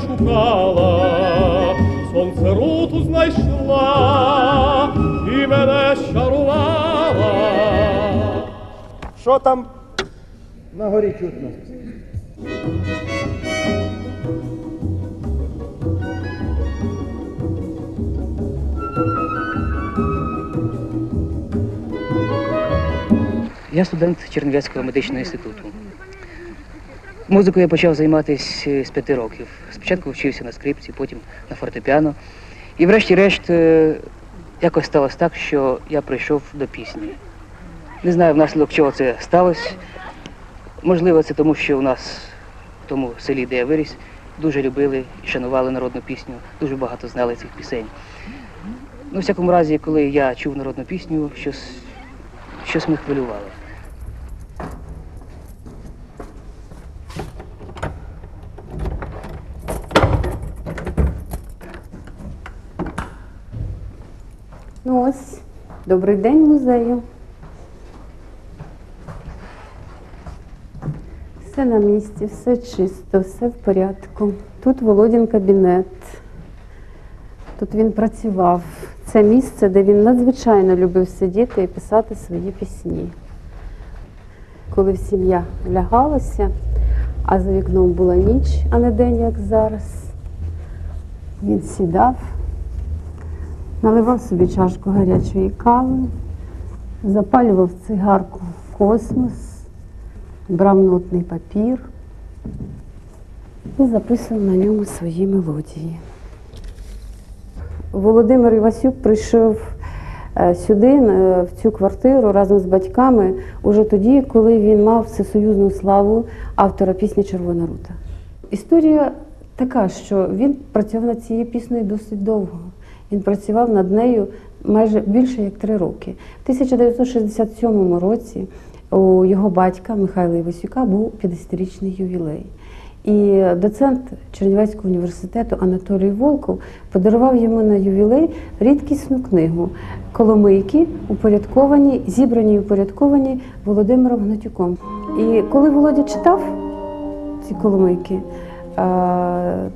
шукала, сонце руту знайшла і мене щарувала. Що там на горі чутно? Я студент Чернівецького медичного інституту. Музикою я почав займатися з п'яти років. Спочатку вчився на скрипці, потім на фортепіано. І врешті-решт е, якось сталося так, що я прийшов до пісні. Не знаю, внаслідок чого це сталося. Можливо, це тому, що у нас в тому селі, де я виріс, дуже любили і шанували народну пісню, дуже багато знали цих пісень. Ну, в всякому разі, коли я чув народну пісню, щось, щось мене хвилювало. Ну ось, добрий день музею. Все на місці, все чисто, все в порядку. Тут Володін кабінет. Тут він працював. Це місце, де він надзвичайно любив сидіти і писати свої пісні. Коли сім'я лягалася, а за вікном була ніч, а не день, як зараз, він сідав, наливав собі чашку гарячої кави, запалював цигарку в космос, брав нотний папір і записував на ньому свої мелодії. Володимир Івасюк прийшов е, сюди, в цю квартиру разом з батьками, уже тоді, коли він мав всесоюзну славу автора пісні Червона рута. Історія така, що він працював над цією піснею досить довго. Він працював над нею майже більше як три роки. В 1967 році у його батька Михайла Івасюка був 50-річний ювілей. І доцент Чернівецького університету Анатолій Волков подарував йому на ювілей рідкісну книгу Коломийки, упорядковані, зібрані і упорядковані Володимиром Гнатюком. І коли Володя читав ці коломийки,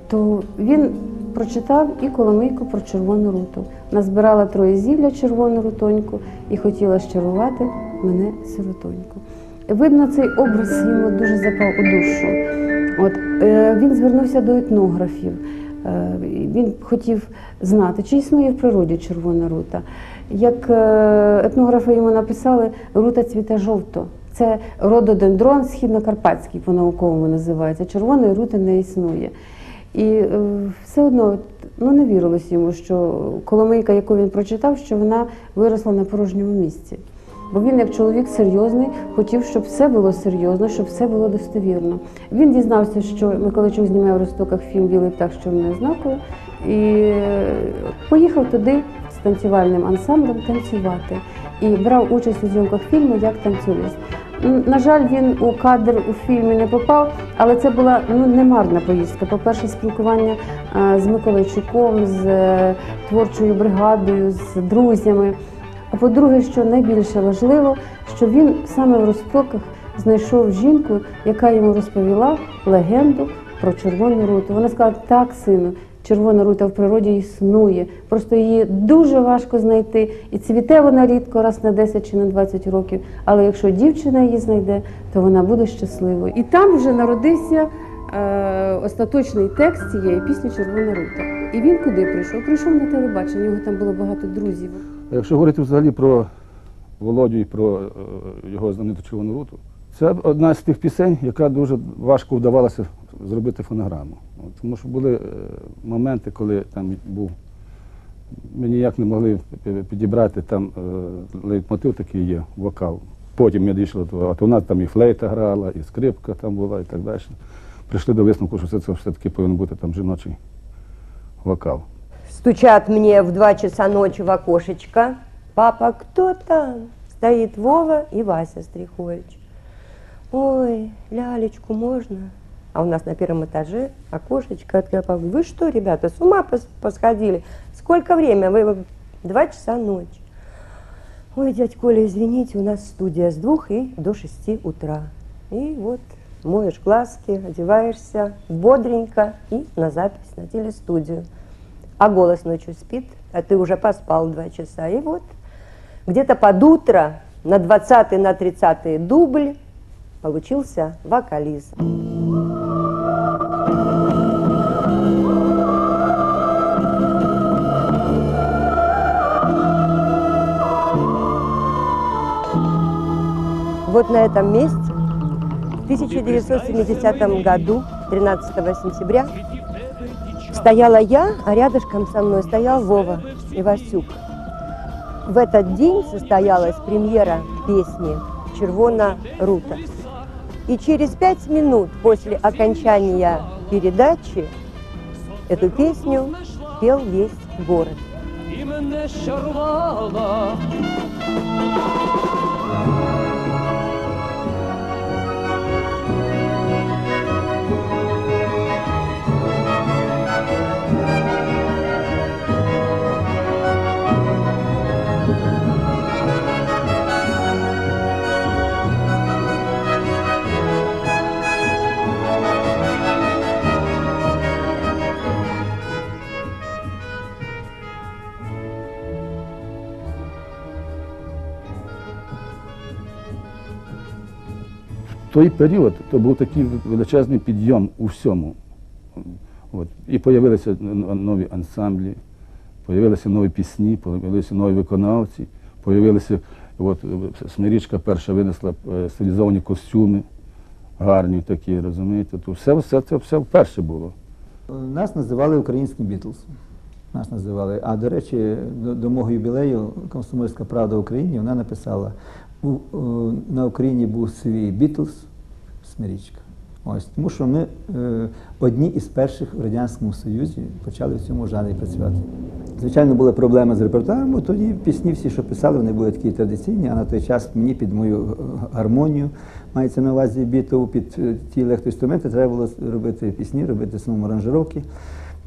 то він прочитав і коломийку про червону руту. Назбирала троє зілля червону рутоньку і хотіла щарувати мене сиротоньку. Видно, цей образ йому дуже запав у душу. От е, він звернувся до етнографів. Е, він хотів знати, чи існує в природі червона рута. Як е, етнографи йому написали, рута цвіте жовто. Це рододендрон східнокарпатський по-науковому називається. Червоної рути не існує. І е, все одно ну, не вірилось йому, що коломийка, яку він прочитав, що вона виросла на порожньому місці. Бо він, як чоловік серйозний, хотів, щоб все було серйозно, щоб все було достовірно. Він дізнався, що Миколайчук знімає в Ростоках фільм Білий птах з чорною знакою і е, поїхав туди з танцювальним ансамблем танцювати. І брав участь у зйомках фільму як танцюрист. На жаль, він у кадр у фільмі не попав, але це була ну немарна поїздка. По-перше, спілкування е, з Миколайчуком, з е, творчою бригадою, з друзями. А по-друге, що найбільше важливо, що він саме в Ростоках знайшов жінку, яка йому розповіла легенду про червону руту. Вона сказала: так, сину, червона рута в природі існує. Просто її дуже важко знайти. І цвіте вона рідко, раз на 10 чи на 20 років. Але якщо дівчина її знайде, то вона буде щасливою. І там вже народився е, остаточний текст цієї пісні Червона рута. І він куди прийшов? Прийшов на телебачення, у нього там було багато друзів. Якщо говорити взагалі про Володю і про е, його знамениту червону руту, це одна з тих пісень, яка дуже важко вдавалося зробити фонограму. Тому що були е, моменти, коли там був. Ми ніяк не могли підібрати там е, лейтмотив такий є, вокал. Потім ми дійшли до того, от у нас там і флейта грала, і скрипка там була, і так далі. Прийшли до висновку, що це, все-таки повинен бути там жіночий вокал. Стучат мне в два часа ночи в окошечко. Папа, кто там? Стоит Вова и Вася Стрихович. Ой, лялечку можно? А у нас на первом этаже окошечко открыл. Папа, вы что, ребята, с ума пос- посходили? Сколько время? Вы- два часа ночи. Ой, дядь Коля, извините, у нас студия с двух и до шести утра. И вот моешь глазки, одеваешься бодренько и на запись на телестудию. А голос ночью спит, а ты уже поспал два часа. И вот где-то под утро на 20 на 30 дубль получился вокалист. Вот на этом месте в 1970 году, 13 сентября, стояла я, а рядышком со мной стоял Вова Ивасюк. В этот день состоялась премьера песни «Червона рута». И через пять минут после окончания передачи эту песню пел весь город. і той період то був такий величезний підйом у всьому. От. І з'явилися нові ансамблі, з'явилися нові пісні, з'явилися нові виконавці, з'явилися, от Смирічка перша винесла е, стилізовані костюми, гарні такі, розумієте. То все, все це все вперше було. Нас називали українським Бітлз. Нас називали. А до речі, до, до мого юбілею Комсомольська правда в Україні вона написала: «У- о, на Україні був свій Бітлз, Смирічка. Ось тому, що ми е, одні із перших в Радянському Союзі почали в цьому жанрі працювати. Звичайно, були проблеми з репертуаром, бо тоді пісні всі, що писали, вони були такі традиційні, а на той час мені під мою е, гармонію, мається на увазі бітову, під е, ті електроінструменти, треба було робити пісні, робити самому аранжировки.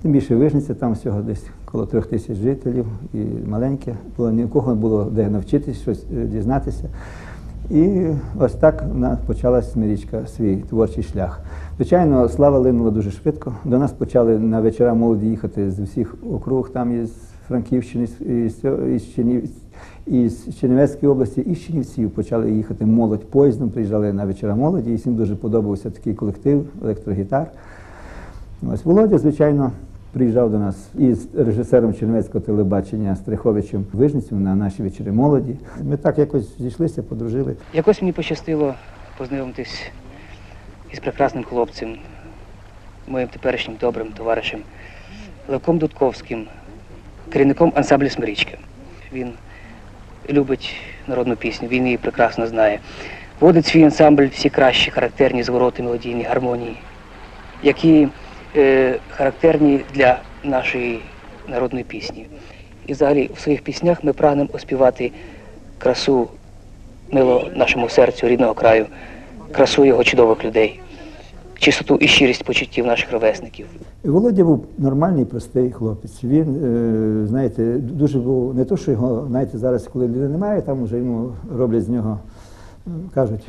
Тим більше вижниця, там всього десь коло трьох тисяч жителів і маленьке, було ні у кого не було де навчитись, щось е, дізнатися. І ось так почалась Смирічка свій творчий шлях. Звичайно, слава линула дуже швидко. До нас почали на вечора молоді їхати з усіх округ, там із Франківщини, із, із, Чернів, із Чернівецької області, і з Чернівців почали їхати молодь поїздом, приїжджали на вечора молоді, і всім дуже подобався такий колектив, електрогітар. Ось Володя, звичайно, приїжджав до нас із режисером Чернівецького телебачення Стриховичем Вижницю на наші вечори молоді. Ми так якось зійшлися, подружили. Якось мені пощастило познайомитись із прекрасним хлопцем, моїм теперішнім добрим товаришем Левком Дудковським, керівником ансамблю Смирічка. Він любить народну пісню, він її прекрасно знає. Водить свій ансамбль всі кращі характерні звороти, мелодійні гармонії, які характерні для нашої народної пісні. І взагалі в своїх піснях ми прагнемо оспівати красу мило нашому серцю рідного краю, красу його чудових людей, чистоту і щирість почуттів наших ровесників. Володя був нормальний, простий хлопець. Він, е, знаєте, дуже був не то, що його, знаєте, зараз, коли людини немає, там вже йому роблять з нього, е, кажуть,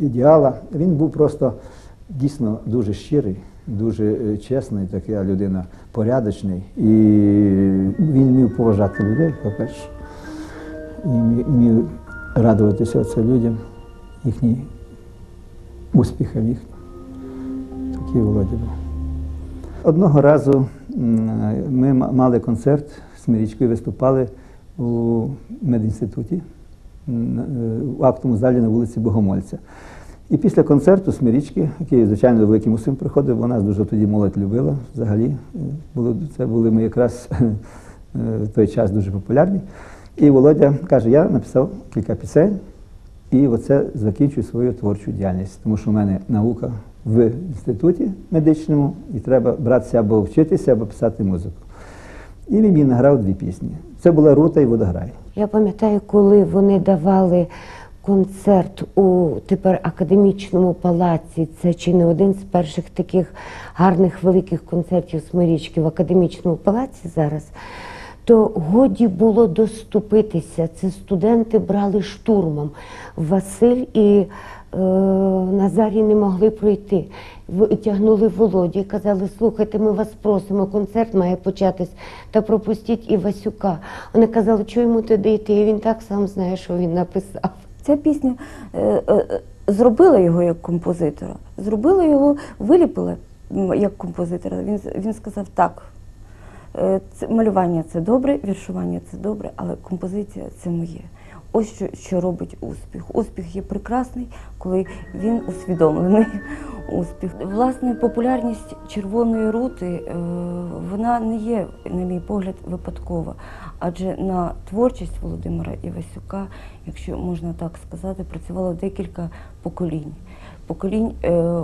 ідеала. Він був просто дійсно дуже щирий, дуже е, чесний, така людина, порядочний. І він вмів поважати людей, по-перше, і вмів- радуватися оце людям, їхнім успіхам їхнім. Такий Володя був. Одного разу ми мали концерт з Мирічкою, виступали у медінституті м, е, актовому залі на вулиці Богомольця. І після концерту Смирічки, який, звичайно, великим усім приходив, вона дуже тоді молодь любила. Взагалі, е, це були ми якраз е, в той час дуже популярні. І Володя каже, я написав кілька пісень, і оце закінчую свою творчу діяльність, тому що в мене наука в інституті медичному, і треба братися або вчитися, або писати музику. І він мені награв дві пісні. Це була Рута і Водограй. Я пам'ятаю, коли вони давали концерт у тепер академічному палаці. Це чи не один з перших таких гарних великих концертів Смирічки в академічному палаці зараз. То годі було доступитися. Це студенти брали штурмом. Василь і е, Назарій не могли пройти. Витягнули Володю і казали, слухайте, ми вас просимо, концерт має початись, та пропустіть і Васюка. Вони казали, що йому туди йти, і він так сам знає, що він написав. Ця пісня е, е, зробила його як композитора, зробила його, виліпила як композитора. Він, він сказав так. е, Це, малювання це добре, віршування це добре, але композиція це моє. Ось що, що робить успіх. Успіх є прекрасний, коли він усвідомлений. Успіх. Власне, популярність червоної рути вона не є, на мій погляд, випадкова. Адже на творчість Володимира Івасюка, якщо можна так сказати, працювало декілька поколінь. Поколінь е,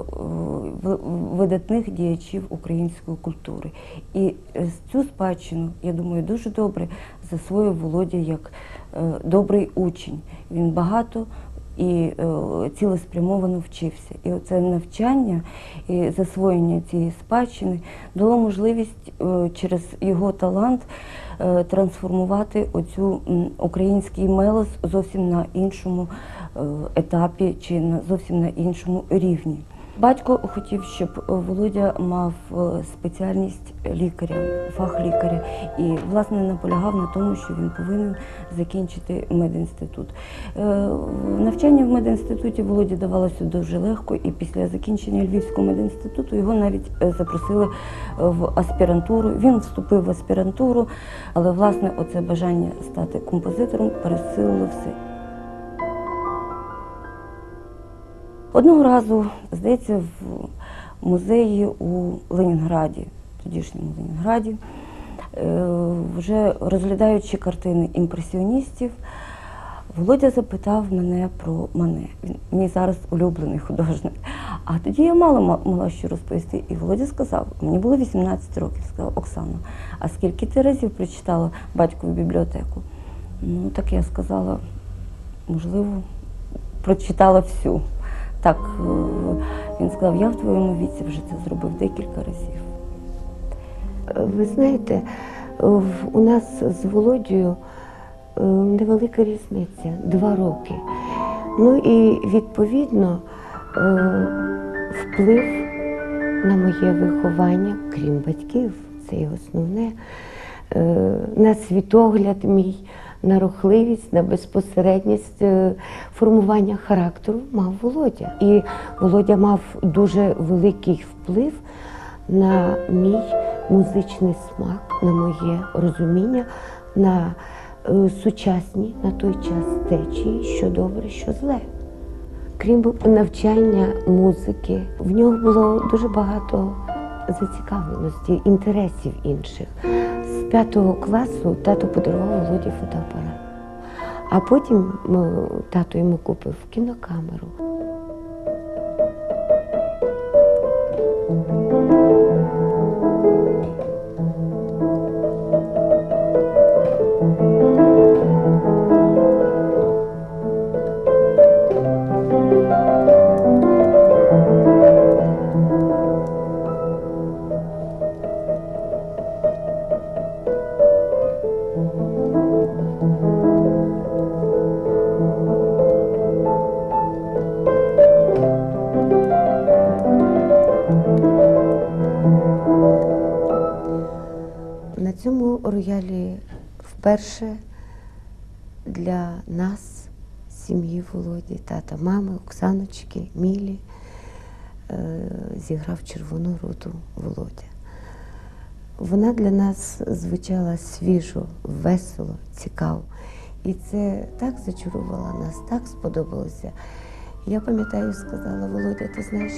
видатних діячів української культури. І е, цю спадщину, я думаю, дуже добре засвоїв Володя як е, добрий учень. Він багато і е, цілеспрямовано вчився. І оце навчання і засвоєння цієї спадщини дало можливість е, через його талант е, трансформувати оцю український мелос зовсім на іншому етапі чи на зовсім на іншому рівні. Батько хотів, щоб Володя мав е, спеціальність лікаря, фах лікаря, і власне наполягав на тому, що він повинен закінчити медінститут. Е, Навчання в медінституті Володі давалося дуже легко, і після закінчення Львівського медінституту його навіть е, запросили в аспірантуру. Він вступив в аспірантуру, але власне оце бажання стати композитором пересилило все. Одного разу, здається, в музеї у Ленінграді, тодішньому Ленінграді, е, вже розглядаючи картини імпресіоністів, Володя запитав мене про мене. Він мій зараз улюблений художник. А тоді я мало ма- мала що розповісти. І Володя сказав, мені було 18 років, сказав Оксана, а скільки ти разів прочитала батькову бібліотеку? Ну, так я сказала, можливо, прочитала всю. Так, е, він сказав, я в твоєму віці вже це зробив декілька разів. Ви знаєте, у нас з Володією е, невелика різниця два роки. Ну і відповідно е, вплив на моє виховання, крім батьків, це є основне, е, на світогляд мій, на рухливість, на безпосередність е, формування характеру мав Володя. І Володя мав дуже великий вплив на мій музичний смак, на моє розуміння, на е, сучасні на той час течії, що добре, що зле. Крім навчання музики, в нього було дуже багато зацікавленості, інтересів інших. П'ятого класу тато подарував Володі фотоапарат. А потім тато йому купив кінокамеру. Вперше для нас, сім'ї Володі, тата, мами, Оксаночки, Мілі, е, зіграв червону руту Володя. вона для нас звучала свіжо, весело, цікаво. І це так зачарувало нас, так сподобалося. Я пам'ятаю, сказала Володя, ти знаєш,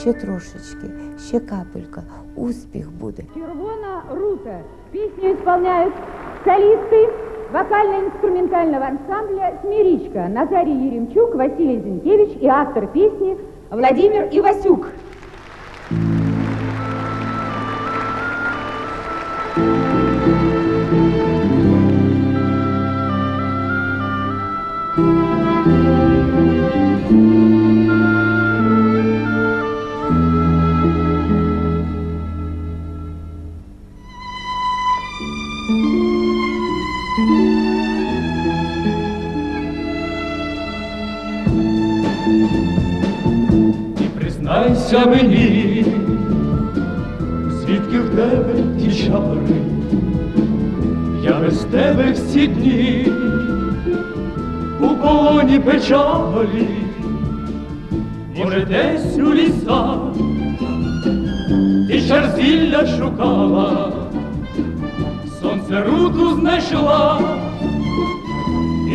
ще трошечки, ще капелька, успіх буде. Червона рута. Песню исполняют солисты вокально-инструментального ансамбля «Смиричка» Назарий Еремчук, Василий Зинкевич и автор песни Владимир Ивасюк. Печалі, може, десь у лісах. Ти черзілля шукала, сонце руту знайшла.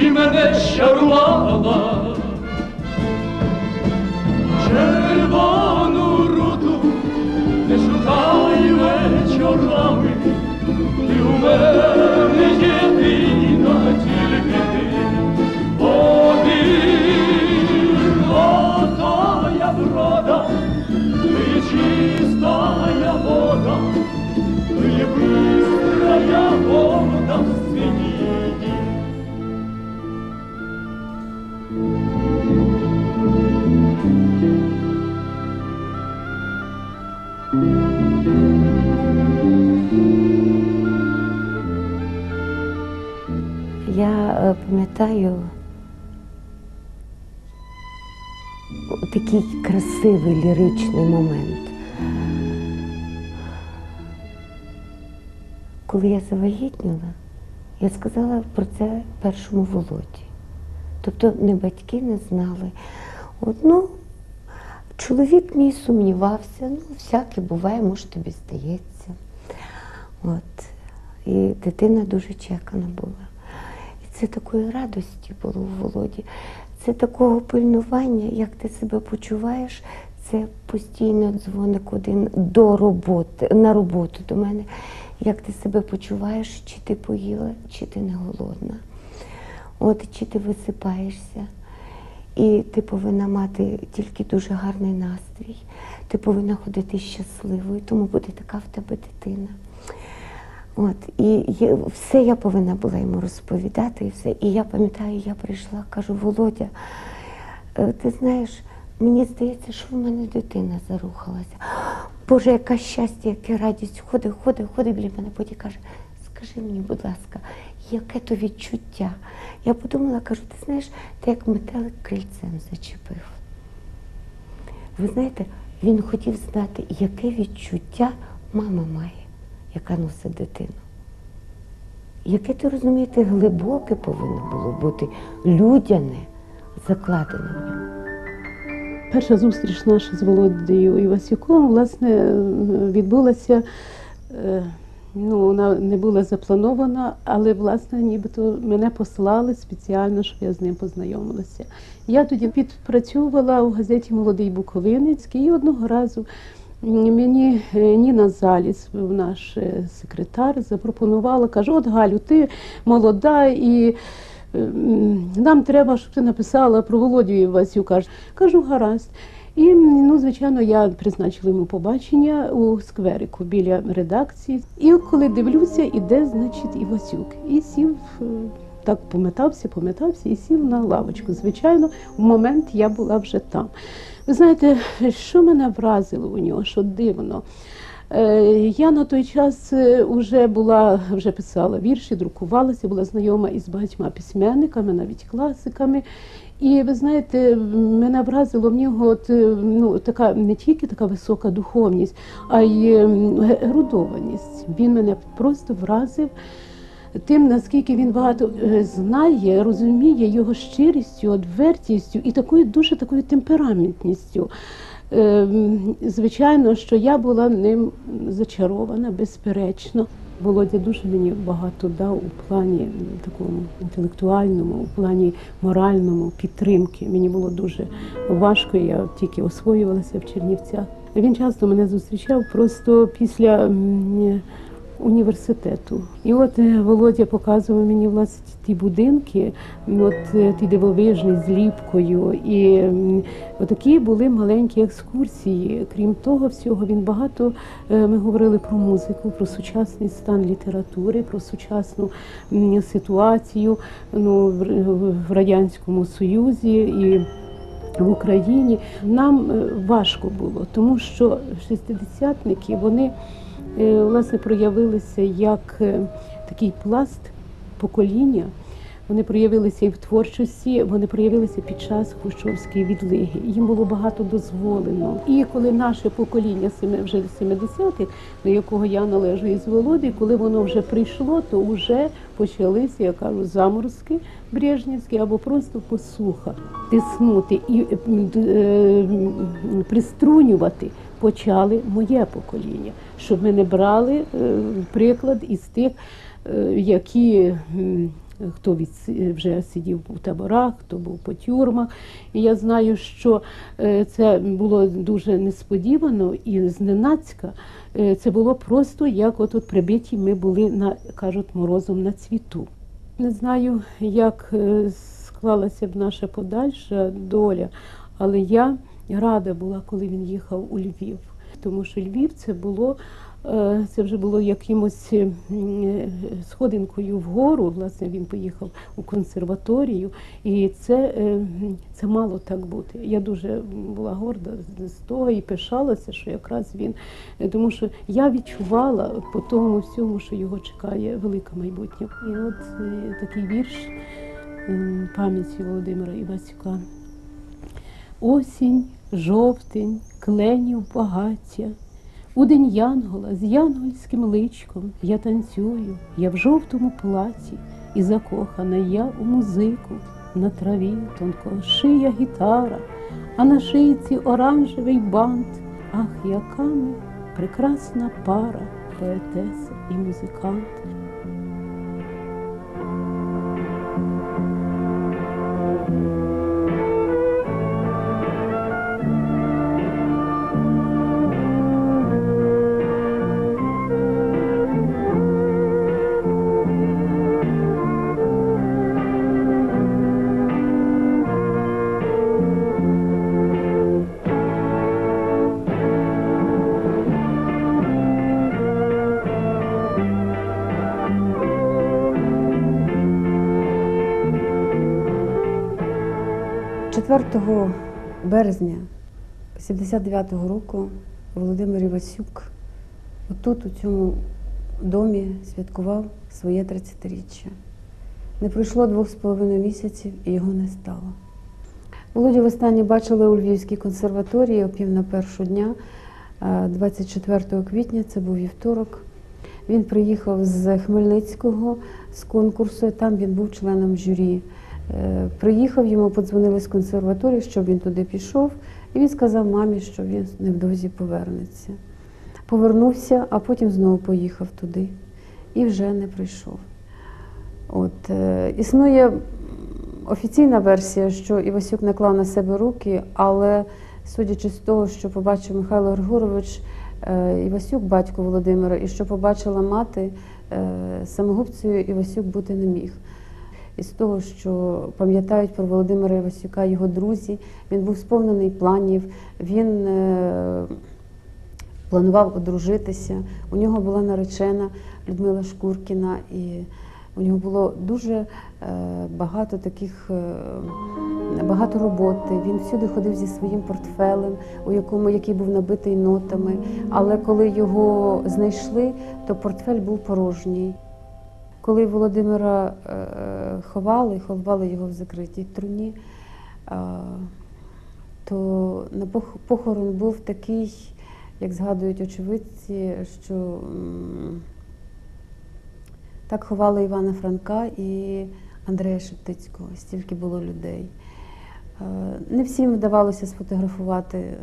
І мене щарувала. Червону руту не шукай вечорами, ти у мене єдина пам'ятаю такий красивий ліричний момент. Коли я завагітніла, я сказала про це першому Володі. Тобто не батьки не знали. От, ну, чоловік мій сумнівався, ну, всяке буває, може тобі здається. От. І дитина дуже чекана була. Це такої радості було у Володі. Це такого пильнування, як ти себе почуваєш, це постійно дзвоник один до роботи, на роботу до мене. Як ти себе почуваєш, чи ти поїла, чи ти не голодна. От чи ти висипаєшся. І ти повинна мати тільки дуже гарний настрій. Ти повинна ходити щасливою, тому буде така в тебе дитина. От, і все я повинна була йому розповідати, і все. І я пам'ятаю, я прийшла, кажу, Володя, е, ти знаєш, мені здається, що в мене дитина зарухалася. Боже, яке щастя, яка радість. Ходить, ходить, ходить біля мене, потім каже, скажи мені, будь ласка, яке то відчуття? Я подумала, кажу, ти знаєш, ти як метелик крильцем зачепив. Ви знаєте, він хотів знати, яке відчуття мама має, яка носить дитину. Яке ти розумієте, глибоке повинно було бути, людяне, закладене в ньому. Перша зустріч наша з Володією Івасюком, власне, відбулася, е, ну, вона не була запланована, але, власне, нібито мене послали спеціально, щоб я з ним познайомилася. Я тоді підпрацьовувала у газеті Молодий Буковинецький і одного разу мені е, Ніна Заліс, наш е, секретар, запропонувала, каже, от Галю, ти молода і Ем, нам треба, щоб ти написала про Володю Івасюка. Кажу, гаразд. І ну, звичайно, я призначила йому побачення у скверику біля редакції. І коли дивлюся, іде, значить, Івасюк. І сів, е, так пометався, пометався і сів на лавочку. Звичайно, в момент я була вже там. Ви знаєте, що мене вразило у нього, що дивно. Е, Я на той час вже була, вже писала вірші, друкувалася, була знайома із багатьма письменниками, навіть класиками. І ви знаєте, мене вразило в нього от, е, ну, така не тільки така висока духовність, а й ерудованість. Він мене просто вразив тим, наскільки він багато е, знає, розуміє його щирістю, відвертістю і такою дуже такою темпераментністю. Ем, Звичайно, що я була ним зачарована, безперечно. Володя дуже мені багато дав у плані такому інтелектуальному, у плані моральному підтримки. Мені було дуже важко, я тільки освоювалася в Чернівцях. Він часто мене зустрічав просто після університету. І от е, Володя показував мені власне ті будинки, от е, ті дивовижні з ліпкою. І отакі були маленькі екскурсії. Крім того всього, він багато е, ми говорили про музику, про сучасний стан літератури, про сучасну ситуацію ну, в, Радянському Союзі і в Україні нам важко було, тому що шестидесятники вони власне проявилися як е, такий пласт покоління. Вони проявилися і в творчості, вони проявилися під час Хрущовської відлиги. Їм було багато дозволено. І коли наше покоління вже 70-х, до якого я належу із Володи, коли воно вже прийшло, то вже почалися, я кажу, заморозки брежнівські або просто посуха. Тиснути і е, е, приструнювати почали моє покоління, щоб ми не брали е, приклад із тих, е, які. Хто від вже сидів у таборах, хто був по тюрмах. І я знаю, що е, це було дуже несподівано і зненацька. Це було просто як от, от прибиті ми були на кажуть морозом на цвіту. Не знаю, як склалася б наша подальша доля, але я рада була, коли він їхав у Львів, тому що Львів це було. е, Це вже було якимось е, сходинкою вгору. Власне, він поїхав у консерваторію, і це, е, це мало так бути. Я дуже була горда з- того і пишалася, що якраз він, тому що я відчувала по тому всьому, що його чекає велике майбутнє. І от такий вірш пам'яті Володимира Івасюка. Осінь, жовтень, кленів багаття. У день Янгола з янгольським личком я танцюю, я в жовтому платі, і закохана я у музику. На траві тонко шия гітара, а на шийці оранжевий бант. Ах, яка ми прекрасна пара, поетеса і музикант. – 4 березня 79-го року Володимир Івасюк отут, у цьому домі, святкував своє 30-річчя. Не пройшло двох з половиною місяців і його не стало. Володю востаннє бачили у Львівській консерваторії о пів на першу дня, е, 24 квітня, це був вівторок. Він приїхав з Хмельницького з конкурсу, там він був членом журі. Е, Приїхав, йому подзвонили з консерваторії, щоб він туди пішов, і він сказав мамі, що він невдовзі повернеться. Повернувся, а потім знову поїхав туди і вже не прийшов. От, е, існує офіційна версія, що Івасюк наклав на себе руки, але судячи з того, що побачив Михайло Григорович, е, Івасюк, батько Володимира, і що побачила мати, самогубцею Івасюк бути не міг. Із того, що пам'ятають про Володимира Івасюка його друзі, він був сповнений планів, він е, планував одружитися. У нього була наречена Людмила Шкуркіна, і у нього було дуже е, багато таких е, багато роботи. Він всюди ходив зі своїм портфелем, у якому який був набитий нотами. Але коли його знайшли, то портфель був порожній. Коли Володимира е, ховали, ховали його в закритій труні, е, то на пох- похорон був такий, як згадують очевидці, що так ховали Івана Франка і Андрея Шептицького, стільки було людей. Е, Не всім вдавалося сфотографувати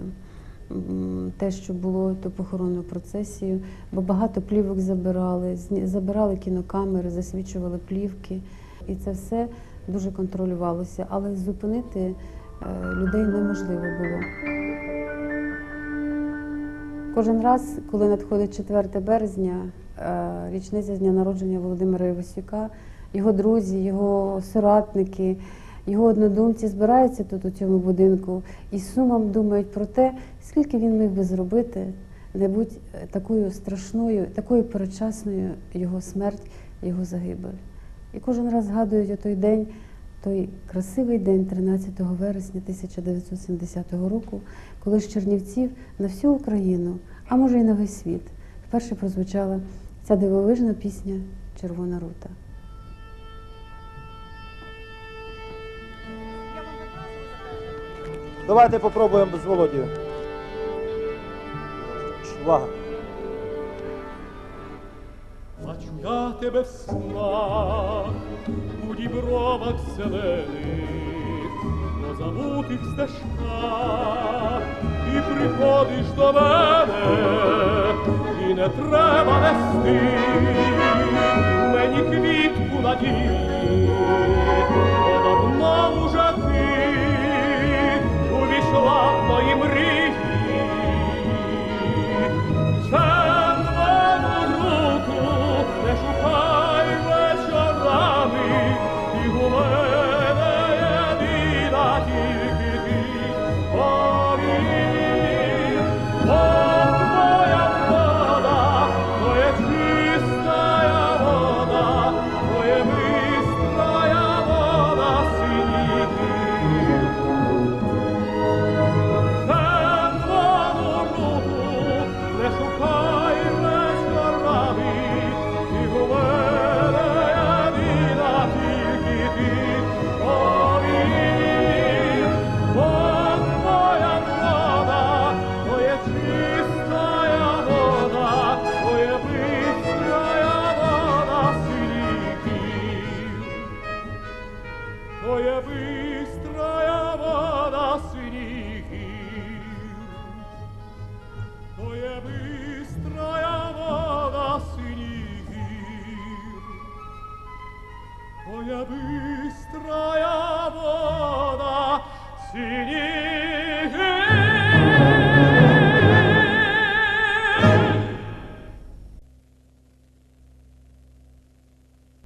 те, що було, ту похоронну процесію, бо багато плівок забирали, забирали кінокамери, засвічували плівки. І це все дуже контролювалося. Але зупинити е, людей неможливо було. Кожен раз, коли надходить 4 березня, е, річниця з дня народження Володимира Івасюка, його друзі, його соратники, його однодумці збираються тут у цьому будинку і з сумом думають про те, скільки він міг би зробити, не будь е, такою страшною, такою передчасною його смерть, його загибель. І кожен раз згадують о той день, той красивий день 13 вересня 1970 року, коли з Чернівців на всю Україну, а може й на весь світ, вперше прозвучала ця дивовижна пісня Червона рута. Давайте попробуємо з Володією. Увага. Бачу я тебе в снах, у дібровах зелених, по забутих стежках, і приходиш до мене, і не треба нести мені квітку надії, бо moim